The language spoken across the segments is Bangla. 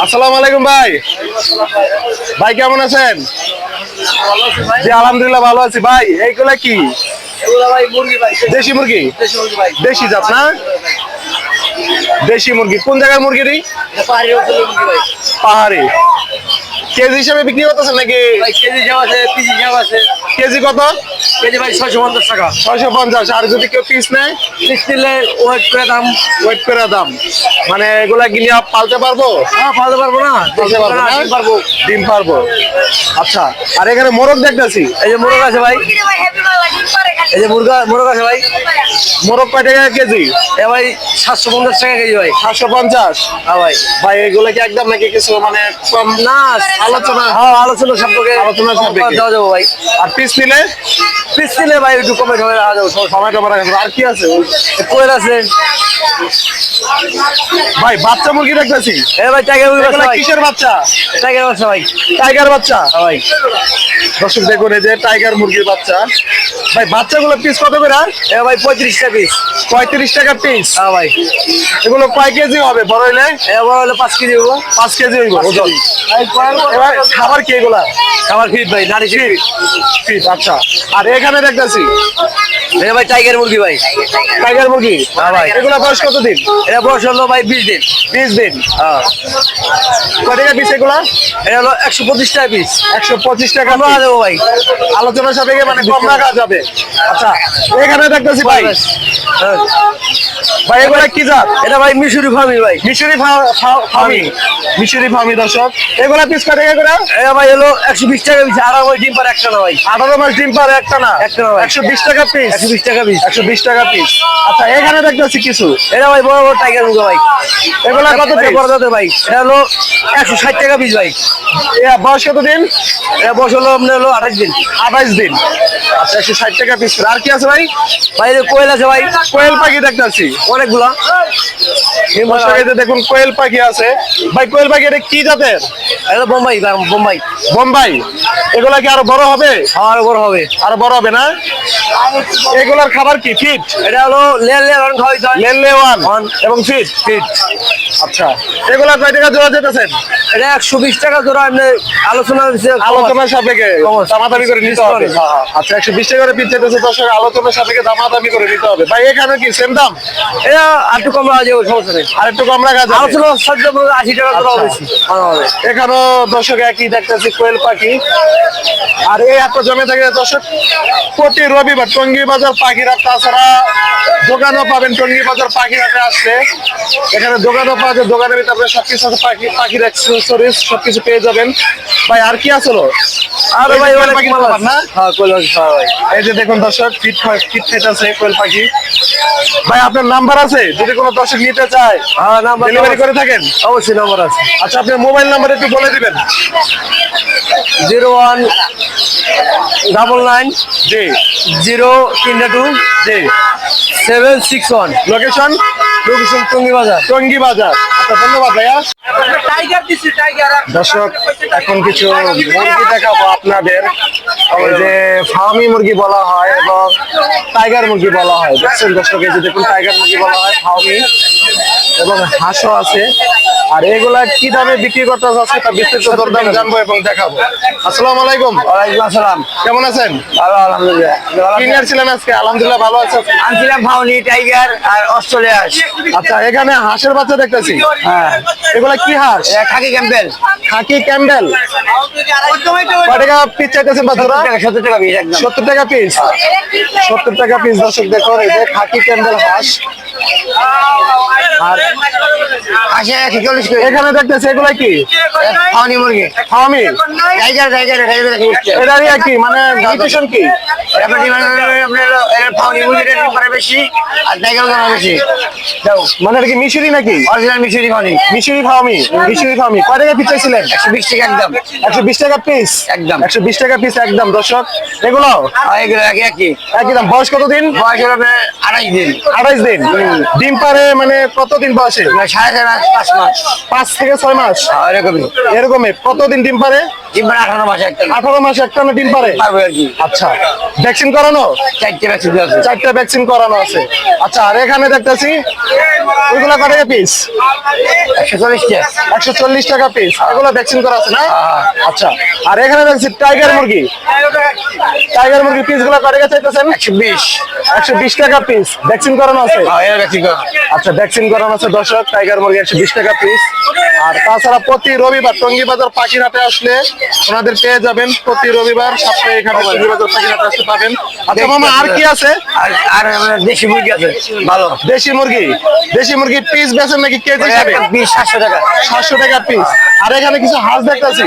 আসসালামু আলাইকুম ভাই। ভাই কেমন আছেন? জি আলহামদুলিল্লাহ ভালো আছি। ভাই এইগুলা কি? দেশি মুরগি? দেশি জাত না? দেশি মুরগি। কোন জায়গার মুরগি রে? পাহাড়ি। কেজি হিসাবে বিক্রি করতেছেন নাকি? কেজি কত? ছয়শো পঞ্চাশ টাকা। ছয়শো পঞ্চাশ আর যদি কেউ পিস নেয় পিস নিলে ওয়েট করে দাম ওয়েট করে দাম। মানে এগুলা গিলিয়া পালতে পারব? হ্যাঁ পালতে পারব না। পারব ডিম পারব। আচ্ছা আর এখানে মোরগ দেখতেছি। এই যে মোরগ আছে ভাই। এই যে মুরগা মোরগ আছে ভাই। মোরগ কয় টাকা কেজি? এ ভাই সাতশো পঞ্চাশ টাকা কেজি ভাই। সাতশো পঞ্চাশ? হ্যাঁ ভাই। ভাই এগুলো কি একদম নাকি কিছু মানে কম? না আলোচনা হ্যাঁ আলোচনা সম্পর্কে আলোচনা সাপেক্ষে। দেওয়া যাব ভাই। আর পিস নিলে? পিস দিলে ভাই একটু কমে কমে দেওয়া যাব সময় টমা রাখা আর কি আছে? কোয়েল আছে। ভাই বাচ্চা মুরগি দেখতেছি? এ ভাই টাইগার মুরগি আছে কিসের বাচ্চা? টাইগার আছে ভাই। টাইগার বাচ্চা? হ্যাঁ ভাই। দর্শক দেখুন এই যে টাইগার মুরগির বাচ্চা। ভাই বাচ্চাগুলো পিস কত করে? এ ভাই পঁয়ত্রিশটা পিস পঁয়ত্রিশ টাকা পিস হ্যাঁ ভাই। এগুলো কয় কেজি হবে? বড় হইলে? এ বড় হলে পাঁচ কেজি হব পাঁচ কেজি হইব ওজন। খাবার কি এগুলা? খাবার ফিট ভাই নারী ফিট ফিট আচ্ছা। আর এখানে দেখতেছি। এটা ভাই টাইগার মুরগি ভাই। টাইগার মুরগি? হ্যাঁ ভাই। এগুলো বয়স কতদিন? এটা বয়স হলো ভাই বিশ দিন। বিশ দিন? হ্যাঁ। কত টাকা পিস এগুলা? এটা হলো একশো পঁচিশ টাকা পিস একশো পঁচিশ টাকা আমরা দেবো ভাই। আলোচনার সাথে মানে কম রাখা যাবে। আচ্ছা এখানে দেখতেছি ভাই। হ্যাঁ। ভাই এগুলা কি জাত? এটা ভাই মিশরি ফার্মি ভাই। মিশরি ফার্মি মিশরি ফার্মি দর্শক। এগুলা পিস কয় টাকা করে? এটা ভাই হলো একশো বিশ টাকা পিস আর ওই ডিম পার একটা না ভাই। আঠারো মাস ডিম পারে একটা না? একটা না ভাই। একশো বিশ টাকা পিস? একশো বিশ টাকা পিস। একশো বিশ টাকা পিস। আচ্ছা এখানে দেখতেছি কিছু। এটা ভাই বড় বড় টাইগার মুরগি ভাই। এগুলা কত এটা piece? বড় ভাই। এটা হলো একশো ষাট টাকা পিস ভাই। এ, বয়স কত দিন এটা বয়স হলো আপনার হলো আঠাশ দিন। আঠাইশ দিন। আচ্ছা একশো ষাট টাকা পিস। আর কি আছে ভাই? ভাই কোয়েল আছে ভাই। কোয়েল পাখি দেখতেছি। অনেকগুলা। দেখুন কোয়েল পাখি আছে। ভাই কোয়েল পাখি এটা কি জাতের? এটা বোম্বাই বোম্বাই। বোম্বাই। এগুলা কি আরও বড় হবে? আরও বড় হবে। আরও বড় হবে না? এগুলার খাবার কি? ফিট এটা হলো লেয়ার অনেক খাওয়াইতে হয় লেনলে ওয়ান। এবং ফিট ফিট আচ্ছা। এগুলা কয় টাকা জোড়া যেতেছেন এটা একশো বিশ টাকা জোড়া এমনি আলোচনা আলোচনার সাপেক্ষে। দামাদামি করে নিতে হবে। হ্যাঁ, হ্যাঁ। আচ্ছা একশো বিশ টাকা করে পিস যেতেছে দর্শক আলোচনার সাপেক্ষে দামাদামি করে নিতে হবে। ভাই এখানে কি সেম দাম? এটা আর একটু কম রাখা যাবে সমস্যা নেই। আর একটু কম রাখা যাবে। আলোচনা আশি টাকা জোড়া আচ্ছা। বেশি এখানেও দর্শক একই দেখতেছি কোয়েল পাখি। আর এই এত জমে থাকে দর্শক প্রতি রবিবার টঙ্গি বাজার পাখিরা তাছাড়া দোকানও পাবেন। টঙ্গি বাজার পাখিরাতে আসলে এখানে দোকানও পাওয়া যায় দোকানের ভিতরে আপনার সবকিছু আছে পাখি পাখির অ্যাক্সেসরিজ সবকিছু পেয়ে যাবেন। ভাই আর কি আসলো আর ভাই অনেক পাখি আছে। না? হ্যাঁ কোয়েল ভাই। এই যে দেখুন দর্শক ফিট ফিট খেতেছে কোয়েল পাখি। ভাই আপনার নাম্বার আছে? যদি কোনো দর্শক নিতে চায় হ্যাঁ নাম্বার ডেলিভারি করে থাকেন? অবশ্যই নাম্বার আছে। আচ্ছা আপনার মোবাইল নাম্বার একটু বলে দিবেন। জিরো ওয়ান ডাবল নাইন জি। জিরো তিনটা টু জি। Seven six one. Location location Tongi Bazar Tongi Bazar আচ্ছা ধন্যবাদ ভাইয়া। টাইগার দিচ্ছি টাইগার দর্শক এখন কিছু মুরগি দেখাবো আপনাদের। এই যে ফার্মি মুরগি বলা হয় এবং টাইগার মুরগি বলা হয়। দেখছেন দর্শক এই যে দেখুন টাইগার মুরগি বলা হয় ফার্মি। এবং হাঁসও আছে। আর এগুলা কি দামে বিক্রি করতে আছে তা বিস্তারিত দরদাম জানব। এবং দেখাবো। আসসালামু আলাইকুম। ওয়ালাইকুম আসসালাম। কেমন আছেন? ভালো আলহামদুলিল্লাহ। কি নিয়ে আসছিলেন আজকে আলহামদুলিল্লাহ ভালো আছে আনছিলাম ফাউনি টাইগার আর অস্ট্রেলিয়া আচ্ছা এখানে হাঁসের বাচ্চা দেখতেছি। হ্যাঁ। এগুলা কি হাঁস? খাকি ক্যাম্পেল খাকি ক্যাম্বেল কয় টাকা পিস চাইতেছেন বা জোড়া সত্তর টাকা পিস একদম। সত্তর টাকা পিস সত্তর টাকা পিস দর্শক দেখুন এই যে খাকি ক্যাম্বেল হাঁস। আর আশি করে এখানে দেখতেছি এগুলা কি? ফাউনি মুরগি। ফার্মি টাইগার টাইগার টাইগার এটা নিয়ে কি? মানে নিউট্রিশন কি? মানে কি মিশরি নাকি? অরিজিনাল মিশরি ফাউনি মিশরি মিশরি কয় টাকা পিস চাইছিলেন? একশো বিশ টাকা একদম। একশো বিশ টাকা পিস একদম। একশো বিশ টাকা পিস একদম দর্শক। এগুলো? আর এগুলো একই একই। একই দাম। বয়স কতদিন? বয়স হলো আপনার আড়াই দিন। আঠাইশ দিন। ডিম পারে মানে কতদিন বয়সে? সাড়ে পাঁচ মাস। পাঁচ থেকে ছয় মাস? আর এরকমই। এরকমই। কতদিন ডিম পারে? ডিম পারে আঠারো মাস একটা। আঠারো মাস একটা না ডিম পারে? আচ্ছা। ভ্যাকসিন করানো? চারটে ভ্যাকসিন আছে। চারটা ভ্যাকসিন করানো আছে। আচ্ছা আর এখানে দেখতেছি ওইগুলা কত টাকা পিস একশো চল্লিশ টাকা। একশো চল্লিশ টাকা পিস এগুলো ভ্যাকসিন করা আছে না? আচ্ছা। আর এখানে দেখছি টাইগার মুরগি। টাইগার মুরগি পিসগুলো কত চাইতেছেন? একশো বিশ। একশো বিশ টাকা পিস ভ্যাকসিন করানো আছে? আচ্ছা ভ্যাকসিন করানো আছে দর্শক, টাইগার মুরগি একশো বিশ টাকা পিস আর তাছাড়া প্রতি রবিবার টঙ্গি বাজার পাখিরহাটে আসলে ওনাদের পেয়ে যাবেন প্রতি রবিবার সপ্তাহে এখানে টঙ্গি বাজার পাখিরহাটে আসতে পাবেন। আচ্ছা মামা, আর কি আছে? আর দেশি মুরগি আছে। ভালো। দেশি মুরগি? দেশি মুরগি পিস বেচেন নাকি কেজি হিসাবে বিশ সাতশো টাকা। সাতশো টাকা পিস আর এখানে কিছু হাঁস দেখতেছি।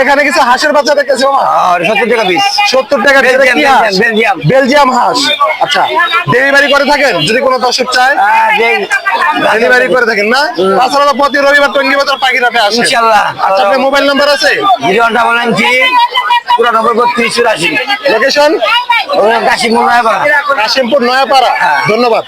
এখানে কিছু হাঁসের বাচ্চা দেখতেছি সত্তর টাকা পিস সত্তর টাকা। বেলজিয়াম, হাঁস? বেলজিয়াম। হাঁস। আচ্ছা ডেলিভারি করে থাকেন? যদি কোনো দর্শক চায় ডেলিভারি করে থাকেন না? তাছাড়া প্রতি রবিবার টঙ্গি বাজার পাখিরাতে আসে। ইনশাল্লাহ। আচ্ছা আপনার মোবাইল নাম্বার আছে? জিরো ডাবল নাইন থ্রি পুরো নম্বর বত্রিশ চুরাশি লোকেশন কাশিমপুর নয়াপাড়া। কাশিমপুর নয়াপাড়া। ধন্যবাদ।